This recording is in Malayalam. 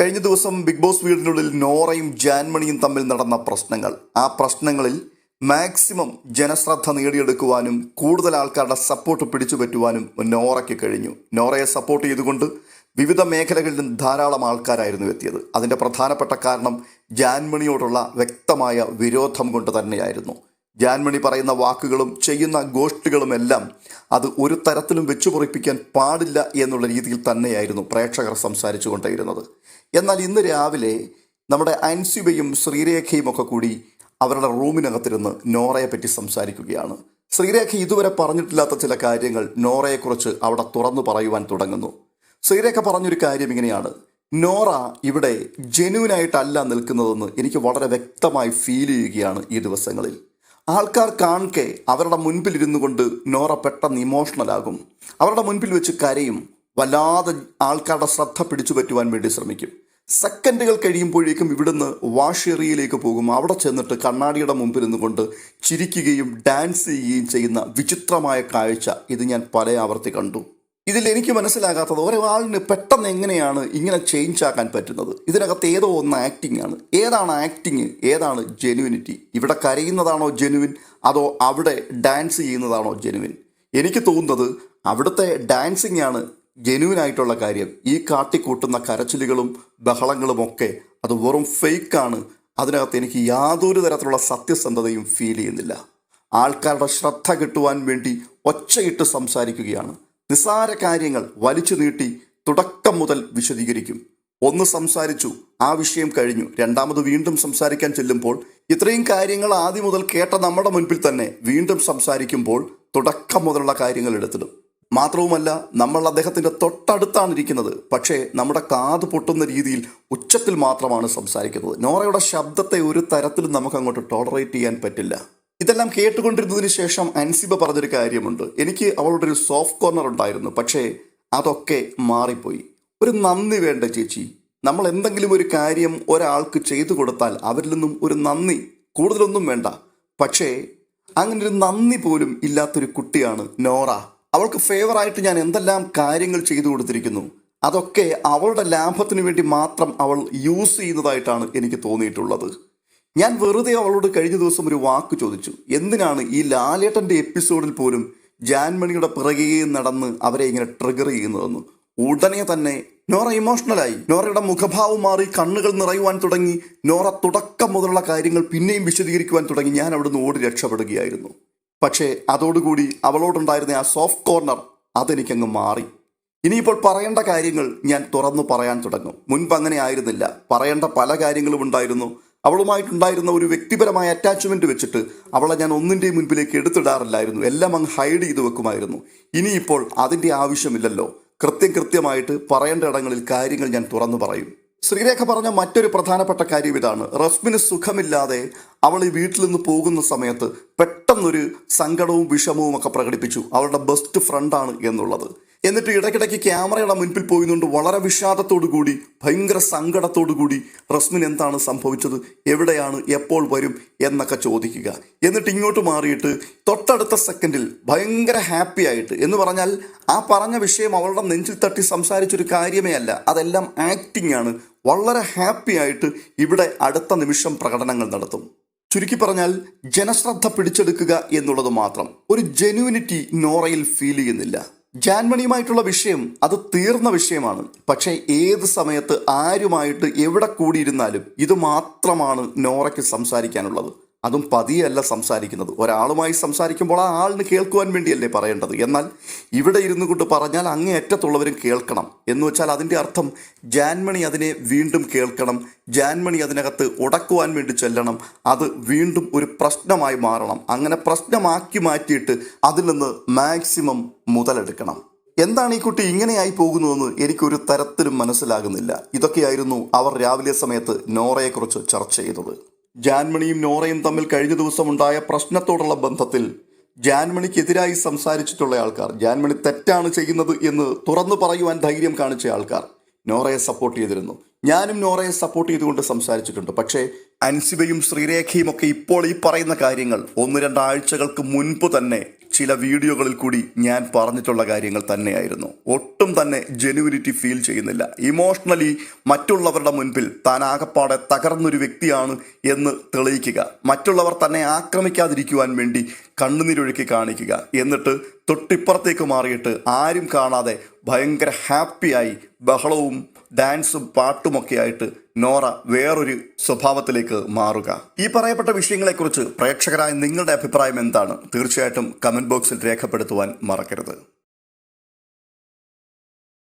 കഴിഞ്ഞ ദിവസം ബിഗ് ബോസ് വീടിനുള്ളിൽ നോറയും ജാൻമണിയും തമ്മിൽ നടന്ന പ്രശ്നങ്ങൾ. ആ പ്രശ്നങ്ങളിൽ മാക്സിമം ജനശ്രദ്ധ നേടിയെടുക്കുവാനും കൂടുതൽ ആൾക്കാരുടെ സപ്പോർട്ട് പിടിച്ചു പറ്റുവാനും നോറയ്ക്ക് കഴിഞ്ഞു. നോറയെ സപ്പോർട്ട് ചെയ്തുകൊണ്ട് വിവിധ മേഖലകളിലും ധാരാളം ആൾക്കാരായിരുന്നു എത്തിയത്. അതിന്റെ പ്രധാനപ്പെട്ട കാരണം ജാൻമണിയോടുള്ള വ്യക്തമായ വിരോധം കൊണ്ട് തന്നെയായിരുന്നു. ജാൻമണി പറയുന്ന വാക്കുകളും ചെയ്യുന്ന ഗോഷ്ഠികളും എല്ലാം അത് ഒരു തരത്തിലും വെച്ചുപൊറിപ്പിക്കാൻ പാടില്ല എന്നുള്ള രീതിയിൽ തന്നെയായിരുന്നു പ്രേക്ഷകർ സംസാരിച്ചു കൊണ്ടേയിരുന്നത് എന്നാൽ ഇന്ന് രാവിലെ നമ്മുടെ അൻസിബയും ശ്രീരേഖയും ഒക്കെ കൂടി അവരുടെ റൂമിനകത്തിരുന്ന് നോറയെ പറ്റി സംസാരിക്കുകയാണ്. ശ്രീരേഖ ഇതുവരെ പറഞ്ഞിട്ടില്ലാത്ത ചില കാര്യങ്ങൾ നോറയെക്കുറിച്ച് അവിടെ തുറന്നു പറയുവാൻ തുടങ്ങുന്നു. ശ്രീരേഖ പറഞ്ഞൊരു കാര്യം ഇങ്ങനെയാണ്. നോറ ഇവിടെ ജെനുവിനായിട്ടല്ല നിൽക്കുന്നതെന്ന് എനിക്ക് വളരെ വ്യക്തമായി ഫീൽ ചെയ്യുകയാണ് ഈ ദിവസങ്ങളിൽ. ആൾക്കാർ കാണെ അവരുടെ മുൻപിൽ ഇരുന്നു കൊണ്ട് നോറ പെട്ടെന്ന് ഇമോഷണൽ ആകും. അവരുടെ മുൻപിൽ വെച്ച് കരയും. വല്ലാതെ ആൾക്കാരുടെ ശ്രദ്ധ പിടിച്ചു പറ്റുവാൻ വേണ്ടി ശ്രമിക്കും. സെക്കൻഡുകൾ കഴിയുമ്പോഴേക്കും ഇവിടുന്ന് വാഷ് ഏറിയയിലേക്ക് പോകും. അവിടെ ചെന്നിട്ട് കണ്ണാടിയുടെ മുമ്പിൽ നിന്നുകൊണ്ട് ചിരിക്കുകയും ഡാൻസ് ചെയ്യുകയും ചെയ്യുന്ന വിചിത്രമായ കാഴ്ച ഇത് ഞാൻ പല ആവർത്തി കണ്ടു. ഇതിൽ എനിക്ക് മനസ്സിലാകാത്തത് ഒരാളിന് പെട്ടെന്ന് എങ്ങനെയാണ് ഇങ്ങനെ ചേഞ്ച് ആക്കാൻ പറ്റുന്നത്? ഇതിനകത്ത് ഏതോ ഒന്ന് ആക്ടിംഗ് ആണ്. ഏതാണ് ആക്ടിങ് ഏതാണ് ജെനുവിനിറ്റി ഇവിടെ കരയുന്നതാണോ ജെനുവിൻ അതോ അവിടെ ഡാൻസ് ചെയ്യുന്നതാണോ ജെനുവിൻ എനിക്ക് തോന്നുന്നത് അവിടുത്തെ ഡാൻസിങ് ആണ് ജെനുവിനായിട്ടുള്ള കാര്യം. ഈ കാട്ടിക്കൂട്ടുന്ന കരച്ചിലുകളും ബഹളങ്ങളും ഒക്കെ അത് വെറും ഫേക്കാണ് അതിനകത്ത് എനിക്ക് യാതൊരു തരത്തിലുള്ള സത്യസന്ധതയും ഫീൽ ചെയ്യുന്നില്ല. ആൾക്കാരുടെ ശ്രദ്ധ കിട്ടുവാൻ വേണ്ടി ഒച്ചയിട്ട് സംസാരിക്കുകയാണ്. നിസ്സാര കാര്യങ്ങൾ വലിച്ചു നീട്ടി തുടക്കം മുതൽ വിശദീകരിക്കും. ഒന്ന് സംസാരിച്ചു. ആ വിഷയം കഴിഞ്ഞു. രണ്ടാമത് വീണ്ടും സംസാരിക്കാൻ ചെല്ലുമ്പോൾ ഇത്രയും കാര്യങ്ങൾ ആദ്യം മുതൽ കേട്ട നമ്മുടെ മുൻപിൽ തന്നെ വീണ്ടും സംസാരിക്കുമ്പോൾ തുടക്കം മുതലുള്ള കാര്യങ്ങൾ എടുത്തിടും. മാത്രവുമല്ല നമ്മൾ അദ്ദേഹത്തിന്റെ തൊട്ടടുത്താണ് ഇരിക്കുന്നത്. പക്ഷേ നമ്മുടെ കാത് പൊട്ടുന്ന രീതിയിൽ ഉച്ചത്തിൽ മാത്രമാണ് സംസാരിക്കുന്നത്. നോറയുടെ ശബ്ദത്തെ ഒരു തരത്തിലും നമുക്ക് അങ്ങോട്ട് ടോളറേറ്റ് ചെയ്യാൻ പറ്റില്ല. ഇതെല്ലാം കേട്ടുകൊണ്ടിരുന്നതിന് ശേഷം അൻസിബ പറഞ്ഞൊരു കാര്യമുണ്ട്. എനിക്ക് അവളുടെ ഒരു സോഫ്റ്റ് കോർണർ ഉണ്ടായിരുന്നു. പക്ഷേ അതൊക്കെ മാറിപ്പോയി. ഒരു നന്ദി വേണ്ട ചേച്ചി. നമ്മൾ എന്തെങ്കിലും ഒരു കാര്യം ഒരാൾക്ക് ചെയ്തു കൊടുത്താൽ അവരിൽ നിന്നും ഒരു നന്ദി. കൂടുതലൊന്നും വേണ്ട. പക്ഷേ അങ്ങനെ ഒരു നന്ദി പോലും ഇല്ലാത്തൊരു കുട്ടിയാണ് നോറ. അവൾക്ക് ഫേവറായിട്ട് ഞാൻ എന്തെല്ലാം കാര്യങ്ങൾ ചെയ്തു കൊടുത്തിരിക്കുന്നു. അതൊക്കെ അവളുടെ ലാഭത്തിന് വേണ്ടി മാത്രം അവൾ യൂസ് ചെയ്യുന്നതായിട്ടാണ് എനിക്ക് തോന്നിയിട്ടുള്ളത്. ഞാൻ വെറുതെ അവളോട് കഴിഞ്ഞ ദിവസം ഒരു വാക്ക് ചോദിച്ചു. എന്തിനാണ് ഈ ലാലേട്ടന്റെ എപ്പിസോഡിൽ പോലും ജാൻമണിയുടെ പിറകെ നടന്ന് അവരെ ഇങ്ങനെ ട്രിഗർ ചെയ്യുന്നതെന്ന്? ഉടനെ തന്നെ നോറ ഇമോഷണലായി നോറയുടെ മുഖഭാവം മാറി കണ്ണുകൾ നിറയുവാൻ തുടങ്ങി. നോറ തുടക്കം മുതലുള്ള കാര്യങ്ങൾ പിന്നെയും വിശദീകരിക്കുവാൻ തുടങ്ങി. ഞാൻ അവിടുന്ന് ഓടി രക്ഷപ്പെടുകയായിരുന്നു. പക്ഷേ അതോടുകൂടി അവളോടുണ്ടായിരുന്ന ആ സോഫ്റ്റ് കോർണർ അതെനിക്കങ്ങ് മാറി. ഇനിയിപ്പോൾ പറയേണ്ട കാര്യങ്ങൾ ഞാൻ തുറന്നു പറയാൻ തുടങ്ങും. മുൻപ് അങ്ങനെ ആയിരുന്നില്ല. പറയേണ്ട പല കാര്യങ്ങളും ഉണ്ടായിരുന്നു. അവളുമായിട്ടുണ്ടായിരുന്ന ഒരു വ്യക്തിപരമായ അറ്റാച്ച്മെന്റ് വെച്ചിട്ട് അവളെ ഞാൻ ഒന്നിന്റെയും മുൻപിലേക്ക് എടുത്തിടാറില്ലായിരുന്നു. എല്ലാം അങ്ങ് ഹൈഡ് ചെയ്ത് വെക്കുമായിരുന്നു. ഇനിയിപ്പോൾ അതിന്റെ ആവശ്യമില്ലല്ലോ. കൃത്യം കൃത്യമായിട്ട് പറയേണ്ട ഇടങ്ങളിൽ കാര്യങ്ങൾ ഞാൻ തുറന്നു പറയും. ശ്രീരേഖ പറഞ്ഞ മറ്റൊരു പ്രധാനപ്പെട്ട കാര്യം ഇതാണ്. റസ്മിന് സുഖമില്ലാതെ അവൾ ഈ വീട്ടിൽ നിന്ന് പോകുന്ന സമയത്ത് പെട്ടെന്നൊരു സങ്കടവും വിഷമവും ഒക്കെ പ്രകടിപ്പിച്ചു. അവളുടെ ബെസ്റ്റ് ഫ്രണ്ടാണ് എന്നുള്ളത്. എന്നിട്ട് ഇടയ്ക്കിടയ്ക്ക് ക്യാമറയുടെ മുൻപിൽ പോയിന്നുകൊണ്ട് വളരെ വിഷാദത്തോടു കൂടി ഭയങ്കര സങ്കടത്തോടു കൂടി റസ്മിൻ എന്താണ് സംഭവിച്ചത് എവിടെയാണ് എപ്പോൾ വരും എന്നൊക്കെ ചോദിക്കുക. എന്നിട്ട് ഇങ്ങോട്ട് മാറിയിട്ട് തൊട്ടടുത്ത സെക്കൻഡിൽ ഭയങ്കര ഹാപ്പി ആയിട്ട് എന്ന് പറഞ്ഞാൽ ആ പറഞ്ഞ വിഷയം അവളുടെ നെഞ്ചിൽ തട്ടി സംസാരിച്ചൊരു കാര്യമേ അല്ല. അതെല്ലാം ആക്ടിംഗ് ആണ്. വളരെ ഹാപ്പി ആയിട്ട് ഇവിടെ അടുത്ത നിമിഷം പ്രകടനങ്ങൾ നടത്തും. ചുരുക്കി പറഞ്ഞാൽ ജനശ്രദ്ധ പിടിച്ചെടുക്കുക എന്നുള്ളത് മാത്രം. ഒരു ജെനുവിനിറ്റി നോറയിൽ ഫീൽ ചെയ്യുന്നില്ല. ജാൻമണിയുമായിട്ടുള്ള വിഷയം അത് തീർന്ന വിഷയമാണ്. പക്ഷേ ഏത് സമയത്ത് ആരുമായിട്ട് എവിടെ കൂടിയിരുന്നാലും ഇത് മാത്രമാണ് നോറയ്ക്ക് സംസാരിക്കാനുള്ളത്. അതും പതിയല്ല സംസാരിക്കുന്നത്. ഒരാളുമായി സംസാരിക്കുമ്പോൾ ആ ആളിന് കേൾക്കുവാൻ വേണ്ടിയല്ലേ പറയേണ്ടത്. എന്നാൽ ഇവിടെ ഇരുന്നു കൊണ്ട് പറഞ്ഞാൽ അങ്ങേയറ്റത്തുള്ളവരും കേൾക്കണം. എന്ന് വെച്ചാൽ അതിന്റെ അർത്ഥം ജാൻമണി അതിനെ വീണ്ടും കേൾക്കണം. ജാൻമണി അതിനകത്ത് ഉടക്കുവാൻ വേണ്ടി ചെല്ലണം. അത് വീണ്ടും ഒരു പ്രശ്നമായി മാറണം. അങ്ങനെ പ്രശ്നമാക്കി മാറ്റിയിട്ട് അതിൽ നിന്ന് മാക്സിമം മുതലെടുക്കണം. എന്താണ് ഈ കുട്ടി ഇങ്ങനെയായി പോകുന്നതെന്ന് എനിക്കൊരു തരത്തിലും മനസ്സിലാകുന്നില്ല. ഇതൊക്കെയായിരുന്നു അവർ രാവിലെ സമയത്ത് നോറയെക്കുറിച്ച് ചർച്ച ചെയ്തത്. ജാൻമണിയും നോറയും തമ്മിൽ കഴിഞ്ഞ ദിവസം ഉണ്ടായ പ്രശ്നത്തോടുള്ള ബന്ധത്തിൽ ജാൻമണിക്കെതിരായി സംസാരിച്ചിട്ടുള്ള ആൾക്കാർ. ജാൻമണി തെറ്റാണ് ചെയ്യുന്നത് എന്ന് തുറന്നു പറയുവാൻ ധൈര്യം കാണിച്ച ആൾക്കാർ നോറയെ സപ്പോർട്ട് ചെയ്തിരുന്നു. ഞാനും നോറയെ സപ്പോർട്ട് ചെയ്തുകൊണ്ട് സംസാരിച്ചിട്ടുണ്ട്. പക്ഷേ അൻസിബയും ശ്രീരേഖയും ഒക്കെ ഇപ്പോൾ ഈ പറയുന്ന കാര്യങ്ങൾ ഒന്ന് രണ്ടാഴ്ചകൾക്ക് മുൻപ് തന്നെ ചില വീഡിയോകളിൽ കൂടി ഞാൻ പറഞ്ഞിട്ടുള്ള കാര്യങ്ങൾ തന്നെയായിരുന്നു. ഒട്ടും തന്നെ ജെനുവിനിറ്റി ഫീൽ ചെയ്യുന്നില്ല. ഇമോഷണലി മറ്റുള്ളവരുടെ മുൻപിൽ താൻ ആകപ്പാടെ തകർന്നൊരു വ്യക്തിയാണ് എന്ന് തെളിയിക്കുക. മറ്റുള്ളവർ തന്നെ ആക്രമിക്കാതിരിക്കുവാൻ വേണ്ടി കണ്ണുനീരൊഴുക്കി കാണിക്കുക. എന്നിട്ട് തൊട്ടിപ്പുറത്തേക്ക് മാറിയിട്ട് ആരും കാണാതെ ഭയങ്കര ഹാപ്പിയായി ബഹളവും ഡാൻസും പാട്ടുമൊക്കെ ആയിട്ട് നോറ വേറൊരു സ്വഭാവത്തിലേക്ക് മാറുക. ഈ പറയപ്പെട്ട വിഷയങ്ങളെക്കുറിച്ച് പ്രേക്ഷകരായ നിങ്ങളുടെ അഭിപ്രായം എന്താണ്? തീർച്ചയായിട്ടും കമന്റ് ബോക്സിൽ രേഖപ്പെടുത്തുവാൻ മറക്കരുത്.